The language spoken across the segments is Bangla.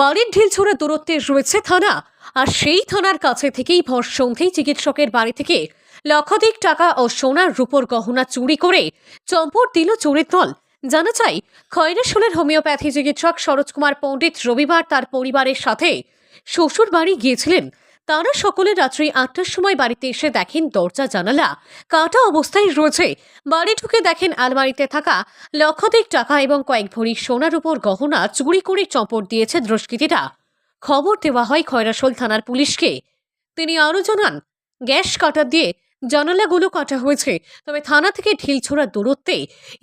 বাড়ির ঢিল ছোড়া দূরত্বে রয়েছে থানা। আর সেই থানার কাছে থেকেই ভর সন্ধেই চিকিৎসকের বাড়ি থেকে লক্ষাধিক টাকা ও সোনার রূপর গহনা চুরি করে চম্পট দিল চোরের দল। জানা চাই খয়রাশোলের হোমিওপ্যাথি চিকিৎসক সরোজ কুমার পণ্ডিত রবিবার তার পরিবারের সাথে শ্বশুর বাড়ি গিয়েছিলেন। তারা সকলে রাত্রি আটটার সময় বাড়িতে এসে দেখেন দরজা, জানালা কাটা অবস্থায় রয়েছে। বাড়ি ঢুকে দেখেন আলমারিতে থাকা লক্ষাধিক টাকা এবং কয়েক ভরি সোনার উপর গহনা চুরি করে চম্পট দিয়েছে দুষ্কৃতীরা। খবর দেওয়া হয় খয়রাসোল থানার পুলিশকে। তিনি আরও জানান, গ্যাস কাটা দিয়ে জানালাগুলো কাটা হয়েছে, তবে থানা থেকে ঢিলছোড়া দূরত্বে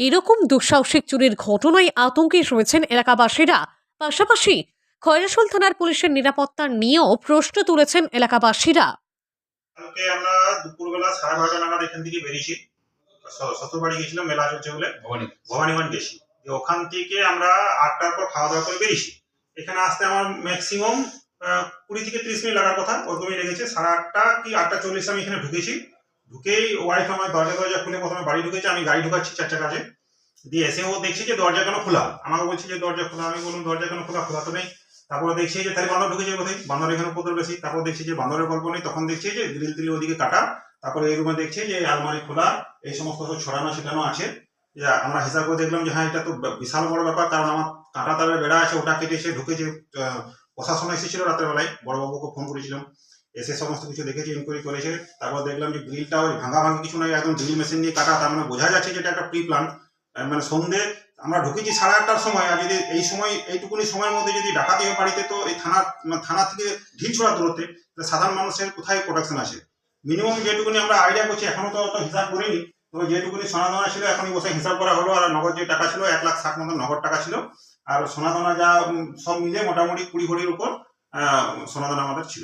এরকম দুঃসাহসিক চুরির ঘটনায় আতঙ্কে রয়েছেন এলাকাবাসীরা। পাশাপাশি খয়রাসোল থানার পুলিশের নিরাপত্তা নিয়েও প্রশ্ন তুলেছেন এলাকাবাসীরা। কালকে আমরা দুপুরবেলা সাড়ে বারোটা নাগাদ এখান থেকে বেরিয়েছি। শ্বশুরবাড়ি গেছিলাম মেলা চলছে বলে। ভবানী ভবানীগঞ্জ গেছি। ওখান থেকে আমরা আটটার পর খাওয়া দাওয়া করে বেরিয়েছি। এখানে আসতে আমার ম্যাক্সিমাম কুড়ি থেকে ত্রিশ মিনিট লাগার কথা। ওরকমই লেগেছে। সাড়ে আটটা কি আটটা চল্লিশ আমি এখানে ঢুকেছি। ঢুকেই ওয়াইফ আমার দরজা দরজা খুলে প্রথমে বাড়ি ঢুকেছে। আমি গাড়ি ঢুকাচ্ছি চার চাকাতে দিয়ে এসে ও দেখছি যে দরজা কেন খোলা। আমাকে বলছে যে দরজা খোলা। আমি বললাম দরজা কেন খোলা? খোলা তো নেই। তারপরে দেখছি যে তাহলে বান্দর ঢুকেছে বোধহয়। বান্দর এখানে উপদ্রব বেশি। তারপর দেখছি যে বান্দরের গল্প নেই। তখন দেখছি যে গ্রিল তিল ওদিকে কাটা। তারপরে এই রুমে দেখছি যে আলমারি খোলা। এই সমস্ত সব ছড়ানো ছিটানো আছে। আমরা হিসাব করে দেখলাম যে হ্যাঁ এটা তো বিশাল বড় ব্যাপার। কারণ আমার কাঁটা তারের বেড়া আছে, ওটা কেটে এসে ঢুকেছে। প্রশাসন এসেছিল রাতের বেলায় বড়বাবুকে ফোন করেছিলাম। এসে সমস্ত কিছু দেখেছে ইনকোয়ারি করেছে। তারপর দেখলাম যে, গ্রিলটা ওই ভাঙা ভাঙি কিছু নয়। একদম ড্রিল মেশিন নিয়ে কাটা। তার মানে বোঝা যাচ্ছে যে, এটা একটা প্রি প্ল্যান মানে সন্ধে আমরা ঢুকেছি সাড়ে আটটার সময় আর যদি এই সময় এইটুকুনি সময়ের মধ্যে যদি ডাকাতি হয় বাড়িতে তো এই থানা থানা থেকে ঢিল ছোড়া তাহলে সাধারণ মানুষের কোথায় প্রোটেকশন আছে? মিনিমাম যেটুকুনি আমরা আইডিয়া করছি এখনও তো অত হিসাব করিনি তবে যেটুকুনি সোনাদানা ছিল এখনই বসে হিসাব করা হলো আর নগদ যে টাকা ছিল এক লাখ ষাট মতো নগদ টাকা ছিল আর সোনাদানা যা সব মিলে মোটামুটি কুড়ি ভরির উপর আহ, সোনাদানা আমাদের ছিল।